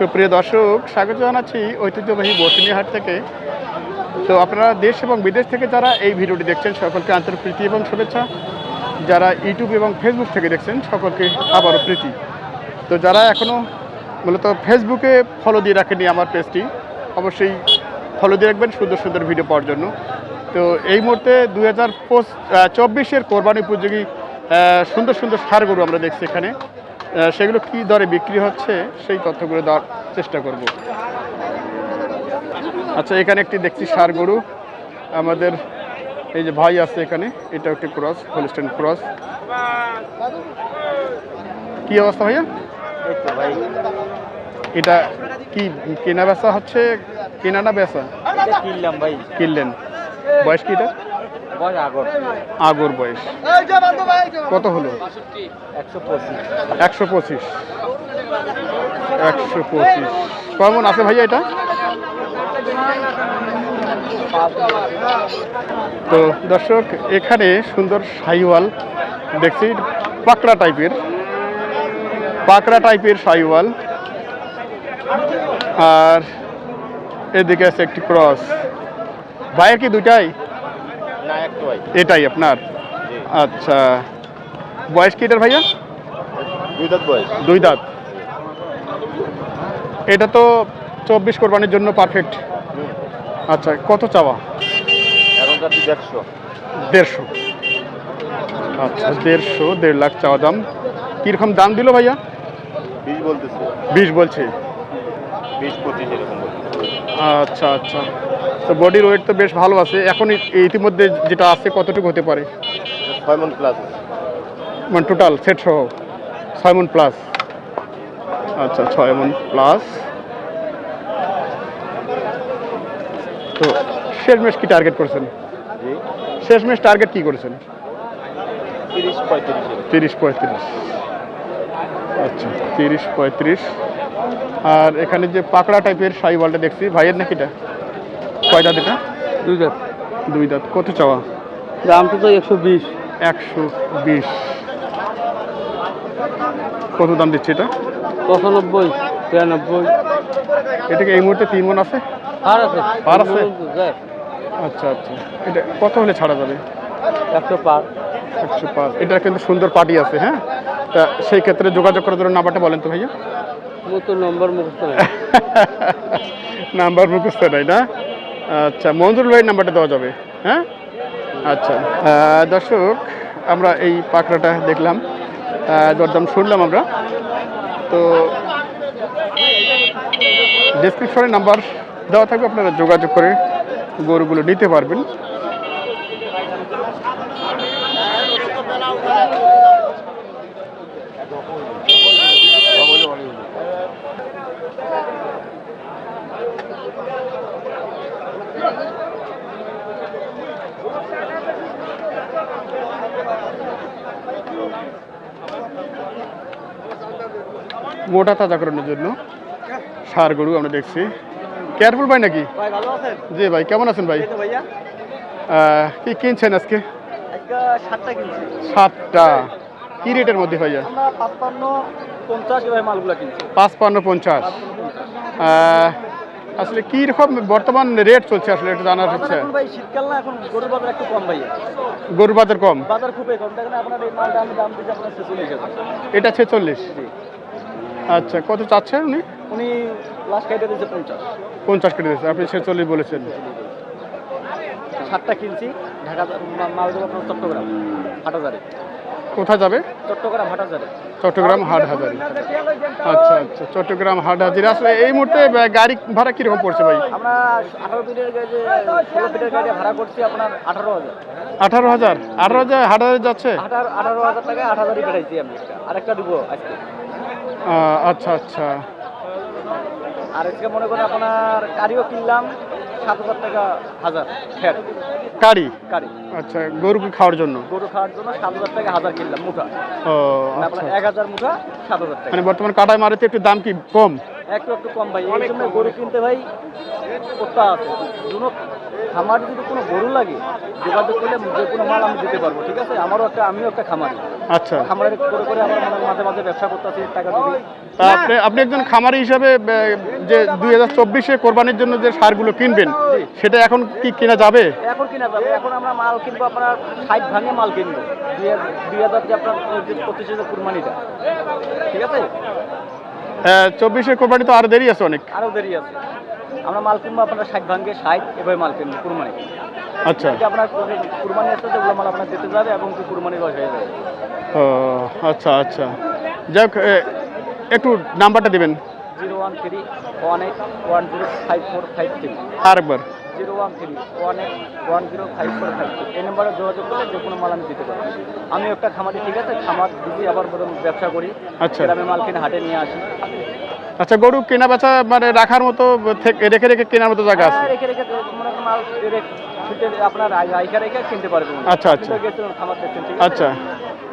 সুপ্রিয় দর্শক, স্বাগত জানাচ্ছি ঐতিহ্যবাহী বসুনি হাট থেকে। তো আপনারা দেশ এবং বিদেশ থেকে যারা এই ভিডিওটি দেখছেন, সকলকে আন্তরিক প্রীতি এবং শুভেচ্ছা। যারা ইউটিউব এবং ফেসবুক থেকে দেখছেন, সকলকে আবারও প্রীতি। তো যারা এখনও মূলত ফেসবুকে ফলো দিয়ে রাখেনি আমার পেজটি, অবশ্যই ফলো দিয়ে রাখবেন, সুন্দর সুন্দর ভিডিও পাওয়ার জন্য। তো এই মুহূর্তে দু হাজার চব্বিশের কোরবানি উপযোগী সুন্দর সুন্দর সার গরু আমরা দেখছি এখানে। সেগুলো কী দরে বিক্রি হচ্ছে? সেই তথ্যগুলো দেওয়ার চেষ্টা করব। আচ্ছা এখানে একটি দেখছি সার গরু। আমাদের এই যে ভাই আছে এখানে এটা একটি ক্রস হোলিস্টেন ক্রস। কি অবস্থা ভাইয়া? ভাই এটা কি কেনা বেচা হচ্ছে? কেনা না বেচা? কিনলাম ভাই। কিনলেন। বয়স কি এটা? আগর আগর বয়স। কত হলো? একশো পঁচিশ। একশো পঁচিশ। কেমন আছে ভাইয়া এটা? তো দর্শক এখানে সুন্দর সাইওয়াল দেখছি পাকড়া টাইপের। পাকড়া টাইপের সাইওয়াল। আর এদিকে আছে একটি ক্রস। ভাইয়ের কি দুটাই এটাই আপনার? আচ্ছা। বয়স কি এটার ভাইয়া? দুই দাঁত বয়স। দুই দাঁত। এটা তো চব্বিশ কোরবানির জন্য পারফেক্ট আচ্ছা কত চাওয়া? একশো দেড়শো। আচ্ছা দেড়শো দেড় লাখ চাওয়া দাম। কীরকম দাম দিল ভাইয়া? বিশ বলতেছে। বিশ বলছে। বিশ পঁচিশ এরকম আচ্ছা আচ্ছা। তো বডির ওয়েট তো বেশ ভালো আছে। এখন ইতিমধ্যে যেটা আছে কতটুকু হতে পারে? ছয় মন প্লাস মানে টোটাল সেট সহ। ছয় মন প্লাস আচ্ছা ছয় মন প্লাস তো শেষমেশ কি টার্গেট করেছেন? শেষমেশ টার্গেট কি করেছেন? তিরিশ পঁয়ত্রিশ। আচ্ছা তিরিশ পঁয়ত্রিশ। আর এখানে যে পাকড়া টাইপের সাইওয়ালটা দেখছি ভাইয়ের নাকি এটা? কয় দাঁত এটা দুই দাঁত দুই দাঁত কত চাওয়া? দামটা তো একশো বিশ। একশো বিশ। কত দাম দিচ্ছে এটা? পঁচানব্বই তিরানব্বই। এটাকে এই মুহূর্তে তিন মন আছে? আর আছে। আর আছে? আচ্ছা আচ্ছা। এটা কত হলে ছাড়া যাবে? একশো পাঁচ। একশো পাঁচ। এটা কিন্তু সুন্দর পার্টি আছে হ্যাঁ? তা সেই ক্ষেত্রে যোগাযোগ করার জন্য নাম্বারটা বলেন তো ভাইয়া। মতো নম্বর মুখস্থ নেই। নাম্বার মুখস্থ নাই না? আচ্ছা মঞ্জুর ভাইয়ের নাম্বারটা দেওয়া যাবে হ্যাঁ? আচ্ছা দর্শক, আমরা এই পাকড়াটা দেখলাম দরদাম শুনলাম আমরা। তো ডেসক্রিপশনে নাম্বার দেওয়া থাকবে, আপনারা যোগাযোগ করে গরুগুলো নিতে পারবেন। মোটা তাজাকরণের জন্য। সার গরু আমরা দেখছি। কেয়ারফুল ভাই নাকি? জি ভাই কেমন আছেন ভাই? কি কিনছেন আজকে? সাতটা কি রেটের মধ্যে ভাইয়া? পাঁচপান্ন পঞ্চাশ আসলে কি রকম বর্তমান রেট চলছে আসলে একটু জানার হচ্ছে ভাই শীতকাল না এখন গরুর বাজার একটু কম ভাইয়া। গরুর বাজার কম? বাজার খুবই কম। দেখেন আপনার এই মালটা আমি দাম দিচ্ছি আপনার ছেচল্লিশ হাজার। এটা ছেচল্লিশ? আচ্ছা কত চাচ্ছেন উনি? উনি লাস্ট খাইতে দিয়েছে পঞ্চাশ। পঞ্চাশ কেটে দিয়েছে আপনি ছেচল্লিশ বলেছেন। সাতটা কিনছি ঢাকা মা- মাল দেবো আপনার চট্টগ্রাম হাটাজারে কোথায় যাবে? চট্টগ্রাম হাটাজারে চট্টগ্রাম হাট হাজারি আচ্ছা আচ্ছা চট্টগ্রাম হাট হাজারি আসলে এই মুহূর্তে গাড়ি ভাড়া কীরকম পড়ছে ভাই? আমরা আঠারো ফিটের গাড়ি ষোলো ফিটের গাড়ি ভাড়া করছি আপনার আঠারো হাজার। আঠারো হাজার? আঠারো হাজার হাট হাজার যাচ্ছে? আঠারো আঠারো হাজার টাকা আট হাজারই বেড়াইছি আমি একটা। আরেকটা দিব আজকে। আচ্ছা আচ্ছা। আর আজকে মনে করেন আপনার গাড়িও কিনলাম সাত হাজার টাকা হাজার ফ্যাট গাড়ি গাড়ি আচ্ছা গরুকে খাওয়ার জন্য? গরু খাওয়ার জন্য সাত হাজার টাকা হাজার কিনলাম মুঠা। ও আচ্ছা আপনার এক হাজার মুঠা সাত হাজার টাকা। মানে বর্তমান কাটায় মারিতে একটু দাম কি কম? একটু একটু কম ভাই এই জন্য গরু কিনতে ভাই করতে আছে। খামারে যদি কোনো গরু লাগে যোগাযোগ করলে যে কোনো মাল আমি দিতে পারব ঠিক আছে? আমারও একটা আমিও একটা খামারি। আচ্ছা। খামারে করে করে আমার মানে মাঝে মাঝে ব্যবসা করতেছি টাকা দিবি। তা আপনি আপনি একজন খামারি হিসাবে যে দুই হাজার চব্বিশে কোরবানির জন্য যে সারগুলো কিনবেন সেটা এখন কি কেনা যাবে? এখন কিনা যাবে। এখন আমরা মাল কিনবো আপনার ষাট ভাঙে মাল কিনবো। দুই হাজার যে আপনার পঁচিশ হাজার কুরবানিটা ঠিক আছে? চব্বিশের কোরবানি তো আর দেরি আছে অনেক। আরও দেরি আছে। আমরা মাল কিনবো আপনার ষাট ভাঙ্গে ষাট এভাবে মাল কিনবো কুরমানি আচ্ছা। এটা আপনার কুরবানি আসতে ওগুলো মাল আপনার যেতে যাবে এবং কি কুরবানি রস হয়ে যাবে। ও আচ্ছা আচ্ছা। যাই হোক একটু নাম্বারটা দেবেন। Zero one three one eight one zero five four five three আরেকবার। Zero one three one eight one zero five four five এই নাম্বারে যোগাযোগ করলে যে কোনো মাল আমি দিতে পারি আমি একটা খামারি ঠিক আছে? খামার দিদি আবার বরং ব্যবসা করি। আচ্ছা। গ্রামে মাল কিনে হাটে নিয়ে আসি। আচ্ছা গরু কেনা বেচা মানে রাখার মতো রেখে রেখে কেনার মতো জায়গা আছে? হ্যাঁ, রেখে রেখে মনে মাল আপনার রাইখা রেখে কিনতে পারবেন। আচ্ছা, আচ্ছা। খামার দেখছেন ঠিক আচ্ছা।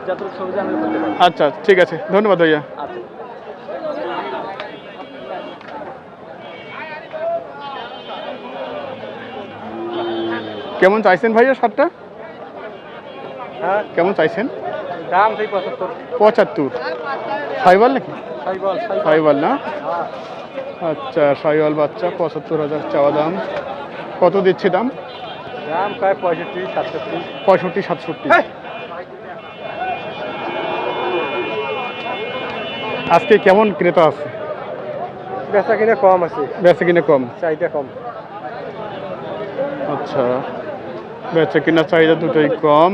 যতটুকু সুবিধা আমি আচ্ছা। ঠিক আছে। ধন্যবাদ ভাইয়া। আচ্ছা। কেমন চাইছেন ভাইয়া সারটা? হ্যাঁ। কেমন চাইছেন? দাম সেই পঁচাত্তর। পঁচাত্তর। সাইবাল নাকি? সাইবল না? আচ্ছা সাইবাল বাচ্চা পঁচাত্তর হাজার চাওয়া দাম। কত দিচ্ছে দাম? দাম প্রায় পঁয়ষট্টি সাতষট্টি। পঁয়ষট্টি সাতষট্টি। আজকে কেমন ক্রেতা আছে? বেচা কিনে কম আছে। বেচে কিনে কম? চাহিদা কম। আচ্ছা। বেচে কিনা চাহিদা দুটোই কম।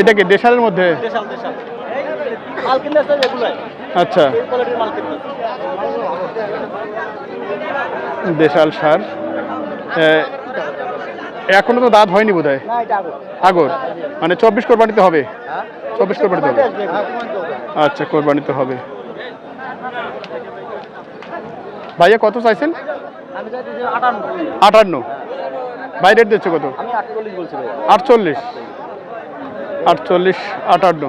এটা কি দেশালের মধ্যে? আচ্ছা। দেশাল সার। এখনও তো দাঁত হয়নি বোধ হয় আগর। মানে চব্বিশ কোরবানিতে হবে? হ্যাঁ। চব্বিশ কোরবানিতে হবে। আচ্ছা কোরবানিতে হবে। ভাইয়া কত চাইছেন? আটান্ন। আটান্ন। বাইরের দিচ্ছে কত? আটচল্লিশ আটচল্লিশ। আটান্ন।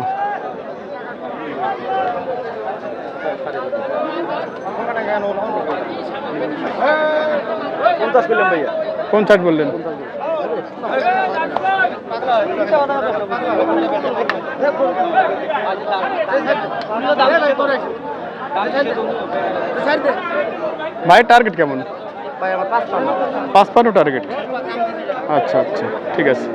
পঞ্চাশ করলাম ভাইয়া। পঞ্চাশ বললেন। ভাইয়ের টার্গেট কেমন? ভাই পাঁচ টার্গেট আচ্ছা আচ্ছা ঠিক আছে।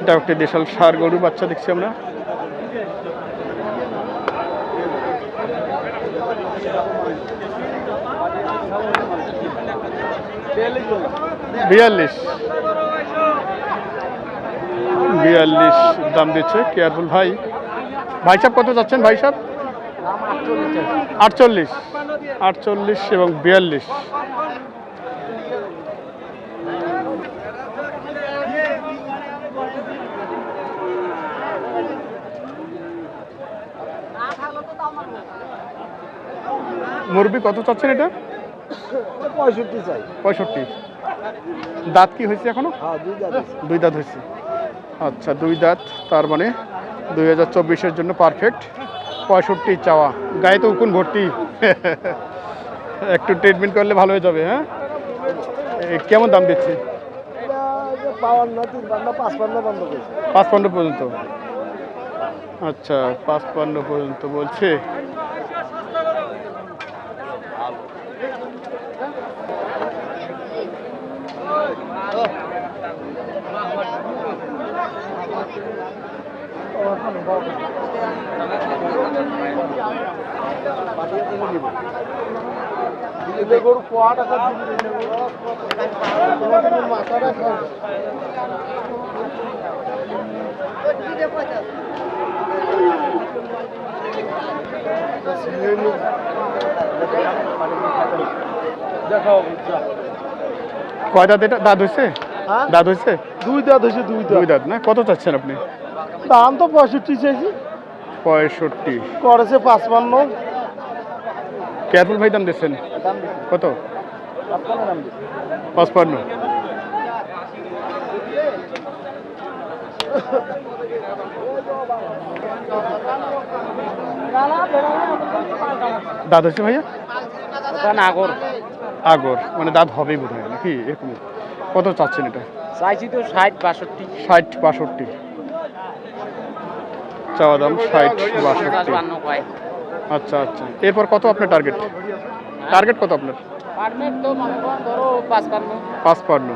এটা একটি দেশাল সার গরু, বাচ্চা দেখছি আমরা। বিয়াল্লিশ। বিয়াল্লিশ দাম দিচ্ছে কেয়ারফুল ভাই। ভাই সাহেব কত যাচ্ছেন, ভাই সাহেব আটচল্লিশ। আটচল্লিশ এবং বিয়াল্লিশ। মুরবি কত চাচ্ছেন এটা? পঁয়ষট্টি চাই। পঁয়ষট্টি। দাঁত কি হয়েছে এখনও? হ্যাঁ দুই দাঁত হয়েছে। আচ্ছা দুই দাঁত তার মানে দুই হাজার চব্বিশের জন্য পারফেক্ট পঁয়ষট্টি চাওয়া। গায়ে তো উকুন ভর্তি। একটু ট্রিটমেন্ট করলে ভালো হয়ে যাবে হ্যাঁ? কেমন দাম দিচ্ছি? পাঁচ পান্ন পর্যন্ত। আচ্ছা পাঁচ পান্ন পর্যন্ত বলছে। গরু কোয়া টাকা মাথাটা খাওয়া কয় দাঁত এটা দাঁত হয়েছে হ্যাঁ? দাঁত হয়েছে দুই দাঁত হয়েছে দুই দুই দাঁত দাঁত না? কত চাচ্ছেন আপনি? দাম তো পঁয়ষট্টি চাইছি। পঁয়ষট্টি। করেছে পাঁচপান্ন। কেয়ারফুল ভাই দাম দিচ্ছেন? কত? পাঁচপান্ন দাঁত হচ্ছে ভাইয়া? নাগর আগর। মানে দাঁত হবেই বোধ হয় নাকি? এরকম। কত চাচ্ছেন এটা? চাইছি তো ষাট বাষট্টি। ষাট বাষট্টি। চাওয়া দাম ষাট বাষট্টি। আচ্ছা আচ্ছা। এরপর কত আপনার টার্গেট টার্গেট কত আপনার? পাঁচ পান্ন